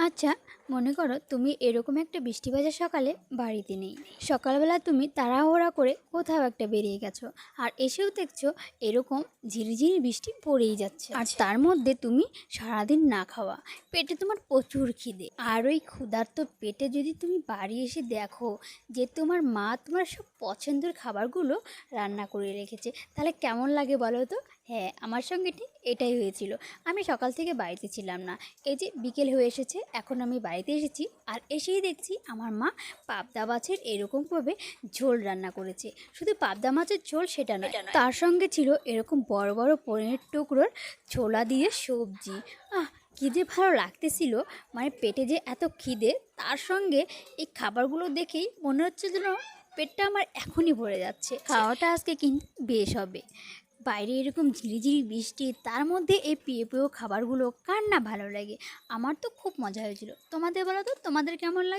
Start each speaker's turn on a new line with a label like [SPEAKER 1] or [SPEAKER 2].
[SPEAKER 1] আচ্ছা। মনে করো তুমি এরকম একটা বৃষ্টি ভেজা সকালে বাড়িতে নেই। সকালবেলা তুমি তাড়াহুড়া করে কোথাও একটা বেরিয়ে গেছো আর এসেও দেখছ এরকম ঝিরিঝিরি বৃষ্টি পড়েই যাচ্ছে। আর তার মধ্যে তুমি সারাদিন না খাওয়া পেটে তোমার প্রচুর খিদে। আর ওই ক্ষুধার্ত পেটে যদি তুমি বাড়ি এসে দেখো যে তোমার মা তোমার সব পছন্দের খাবারগুলো রান্না করে রেখেছে তাহলে কেমন লাগে বলো তো? হ্যাঁ আমার সঙ্গে ঠিক এটাই হয়েছিল। আমি সকাল থেকে বাড়িতে ছিলাম না। এই যে বিকেল হয়ে এসেছে এখন আমি বাড়িতে এসেছি আর এসেই দেখছি আমার মা পাবদা মাছের এরকমভাবে ঝোল রান্না করেছে। শুধু পাবদা মাছের ঝোল সেটা নয় তার সঙ্গে ছিল এরকম বড় বড় পনিরের টুকরোর ছোলা দিয়ে সবজি। আহ কী যে ভালো লাগতেছিল। মানে পেটে যে এত খিদে তার সঙ্গে এই খাবারগুলো দেখেই মনে হচ্ছে যেন পেটটা আমার এখনই ভরে যাচ্ছে। খাওয়াটা আজকে কিন্তু বেশ হবে। বাইরে এরকম ঝিরিঝিরি বৃষ্টি, তার মধ্যে এই পেয়ে প্রিয় খাবারগুলো কার না ভালো লাগে? আমার তো খুব মজা হয়েছিল। তোমাদের বলো তো, তোমাদের কেমন লাগে?